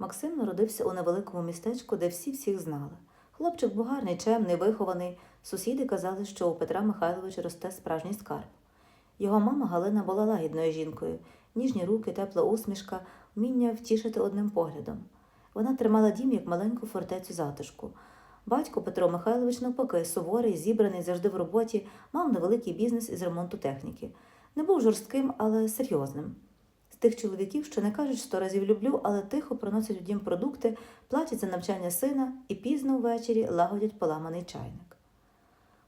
Максим народився у невеликому містечку, де всі всіх знали. Хлопчик був гарний, чемний, вихований. Сусіди казали, що у Петра Михайловича росте справжній скарб. Його мама Галина була лагідною жінкою, ніжні руки, тепла усмішка, вміння втішити одним поглядом. Вона тримала дім як маленьку фортецю затишку. Батько Петро Михайлович, навпаки, суворий, зібраний, завжди в роботі, мав невеликий бізнес із ремонту техніки. Не був жорстким, але серйозним. Тих чоловіків, що не кажуть сто разів люблю, але тихо приносять у дім продукти, платять за навчання сина і пізно ввечері лагодять поламаний чайник.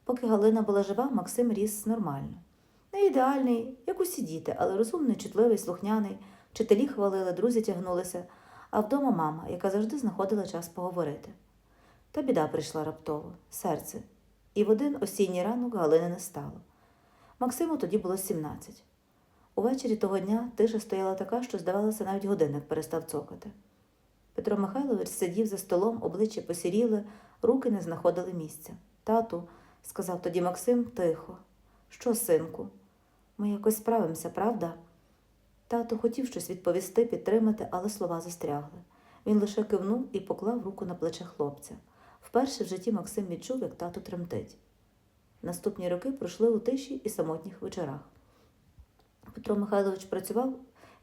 Поки Галина була жива, Максим ріс нормально. Не ідеальний, як усі діти, але розумний, чутливий, слухняний. Вчителі хвалили, друзі тягнулися, а вдома мама, яка завжди знаходила час поговорити. Та біда прийшла раптово, серце, і в один осінній ранок Галини не стало. Максиму тоді було 17. Увечері того дня тиша стояла така, що, здавалося, навіть годинник перестав цокати. Петро Михайлович сидів за столом, обличчя посіріли, руки не знаходили місця. Тату, сказав тоді Максим, тихо. Що, синку? Ми якось справимося, правда? Тато хотів щось відповісти, підтримати, але слова застрягли. Він лише кивнув і поклав руку на плече хлопця. Вперше в житті Максим відчув, як тато тремтить. Наступні роки пройшли у тиші і самотніх вечорах. Петро Михайлович працював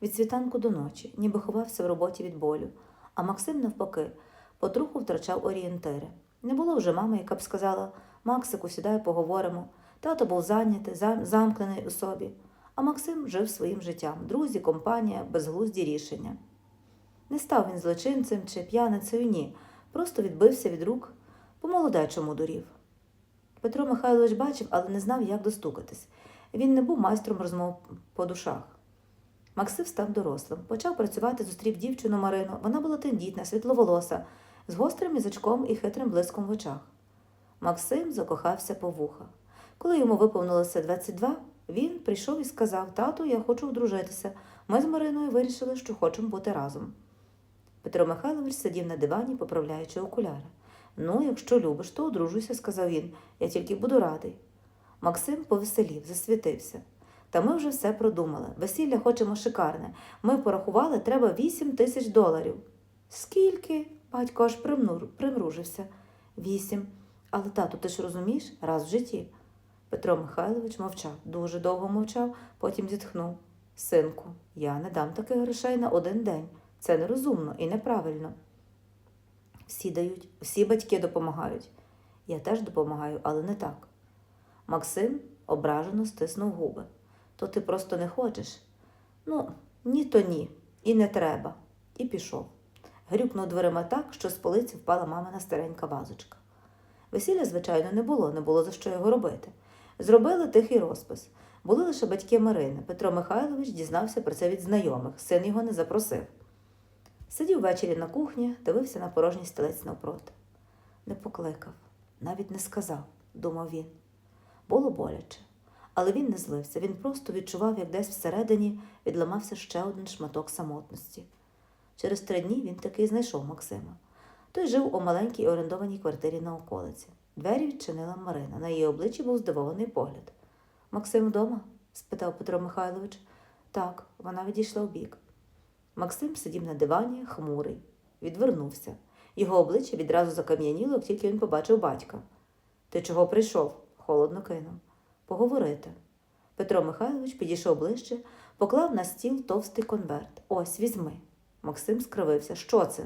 від світанку до ночі, ніби ховався в роботі від болю, а Максим, навпаки, потроху втрачав орієнтири. Не було вже мами, яка б сказала Максику, сідай, поговоримо. Тато був зайнятий, зам- замкнений у собі, а Максим жив своїм життям друзі, компанія, безглузді рішення. Не став він злочинцем чи п'яницею, ні, просто відбився від рук, по молодечому дурів. Петро Михайлович бачив, але не знав, як достукатись. Він не був майстром розмов по душах. Максим став дорослим, почав працювати, зустрів дівчину Марину. Вона була тендітна, світловолоса, з гострим язичком і хитрим блиском в очах. Максим закохався по вуха. Коли йому виповнилося 22, він прийшов і сказав: Тату, я хочу одружитися. Ми з Мариною вирішили, що хочемо бути разом. Петро Михайлович сидів на дивані, поправляючи окуляри. Ну, якщо любиш, то одружуйся, сказав він. Я тільки буду радий. Максим повеселів, засвітився. Та ми вже все продумали. Весілля хочемо шикарне. Ми порахували, треба вісім тисяч доларів. Скільки? Батько аж примнур- примружився. Вісім. Але тату, ти ж розумієш, раз в житті. Петро Михайлович мовчав, дуже довго мовчав, потім зітхнув. Синку, я не дам таких грошей на один день. Це нерозумно і неправильно. Всі дають, всі батьки допомагають. Я теж допомагаю, але не так. Максим ображено стиснув губи. То ти просто не хочеш? Ну, ні, то ні, і не треба. І пішов. Грюкнув дверима так, що з полиці впала мамина старенька вазочка. Весілля, звичайно, не було, не було за що його робити. Зробили тихий розпис. Були лише батьки Марини. Петро Михайлович дізнався про це від знайомих, син його не запросив. Сидів ввечері на кухні, дивився на порожній стілець навпроти. Не покликав, навіть не сказав, думав він. Було боляче, але він не злився, він просто відчував, як десь всередині відламався ще один шматок самотності. Через три дні він таки знайшов Максима. Той жив у маленькій орендованій квартирі на околиці. Двері відчинила Марина. На її обличчі був здивований погляд. Максим вдома? спитав Петро Михайлович. Так, вона відійшла вбік. Максим сидів на дивані, хмурий, відвернувся. Його обличчя відразу закам'яніло, як тільки він побачив батька. Ти чого прийшов? Холодно кинув. Поговорити. Петро Михайлович підійшов ближче, поклав на стіл товстий конверт. Ось, візьми. Максим скривився. Що це?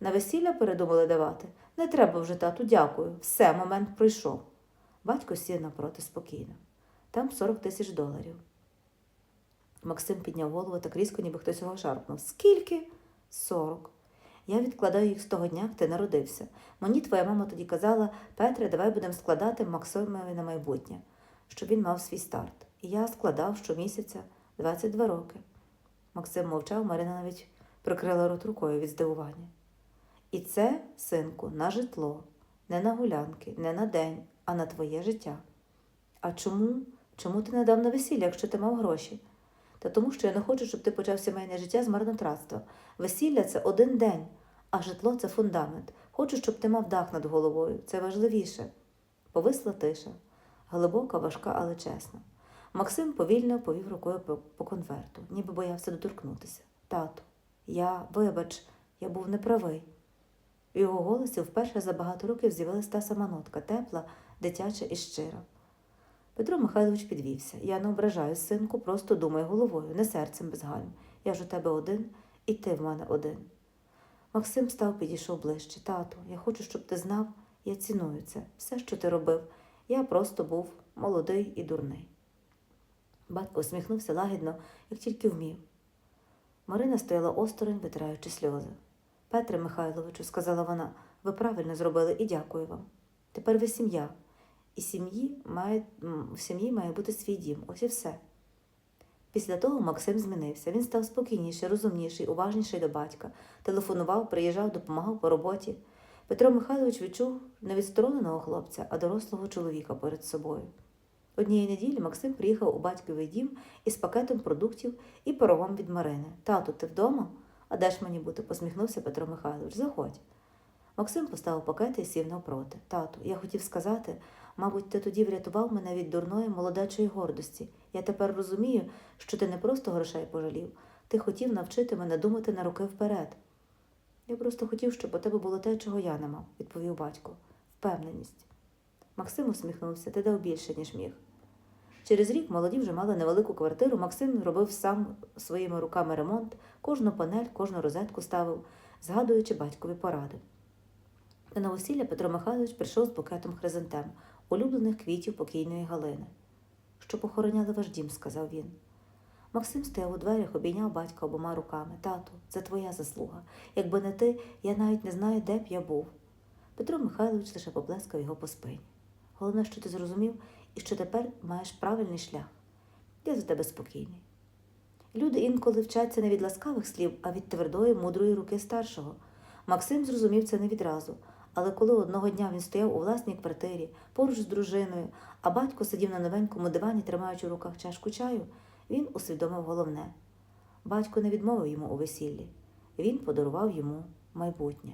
На весілля передумали давати? Не треба вже, тату, дякую. Все, момент пройшов. Батько сів напроти спокійно. Там 40 тисяч доларів. Максим підняв голову так різко, ніби хтось його шарпнув. Скільки? Сорок. Я відкладаю їх з того дня, як ти народився. Мені твоя мама тоді казала, Петре, давай будемо складати Максимові на майбутнє, щоб він мав свій старт. І я складав щомісяця 22 роки. Максим мовчав, Марина навіть прикрила рот рукою від здивування. І це, синку, на житло, не на гулянки, не на день, а на твоє життя. А чому? Чому ти не дав на весілля, якщо ти мав гроші? Та тому, що я не хочу, щоб ти почав сімейне життя з марнотратства. Весілля це один день, а житло це фундамент. Хочу, щоб ти мав дах над головою. Це важливіше. Повисла тиша. Глибока, важка, але чесна. Максим повільно повів рукою по, конверту, ніби боявся доторкнутися. Тату, я, вибач, я був неправий. У його голосі вперше за багато років з'явилася та сама нотка, тепла, дитяча і щира. Петро Михайлович підвівся. Я не ображаю, синку, просто думай головою, не серцем без гальм. Я ж у тебе один, і ти в мене один. Максим став, підійшов ближче. Тату, я хочу, щоб ти знав, я ціную це. Все, що ти робив. Я просто був молодий і дурний. Батько усміхнувся лагідно, як тільки вмів. Марина стояла осторонь, витираючи сльози. Петре Михайловичу, сказала вона, ви правильно зробили і дякую вам. Тепер ви сім'я, і сім'ї має, в сім'ї має бути свій дім. Ось і все. Після того Максим змінився. Він став спокійніший, розумніший, уважніший до батька. Телефонував, приїжджав, допомагав по роботі. Петро Михайлович відчув не відстороненого хлопця, а дорослого чоловіка перед собою. Однієї неділі Максим приїхав у батьковий дім із пакетом продуктів і пирогом від Марини. Тату, ти вдома? А де ж мені бути? посміхнувся Петро Михайлович. Заходь. Максим поставив пакети і сів навпроти. Тату, я хотів сказати, мабуть, ти тоді врятував мене від дурної молодечої гордості. Я тепер розумію, що ти не просто грошей пожалів, ти хотів навчити мене думати на роки вперед. Я просто хотів, щоб у тебе було те, чого я не мав, відповів батько. Впевненість. Максим усміхнувся, ти дав більше, ніж міг. Через рік молоді вже мали невелику квартиру. Максим робив сам своїми руками ремонт, кожну панель, кожну розетку ставив, згадуючи батькові поради. На новосілля Петро Михайлович прийшов з букетом хризантем, улюблених квітів покійної Галини. Що похороняли ваш дім, сказав він. Максим стояв у дверях, обійняв батька обома руками. Тату, це твоя заслуга. Якби не ти, я навіть не знаю, де б я був. Петро Михайлович лише поплескав його по спині. Головне, що ти зрозумів і що тепер маєш правильний шлях. Я за тебе спокійний. Люди інколи вчаться не від ласкавих слів, а від твердої, мудрої руки старшого. Максим зрозумів це не відразу, але коли одного дня він стояв у власній квартирі, поруч з дружиною, а батько сидів на новенькому дивані, тримаючи в руках чашку чаю, він усвідомив головне. Батько не відмовив йому у весіллі, він подарував йому майбутнє.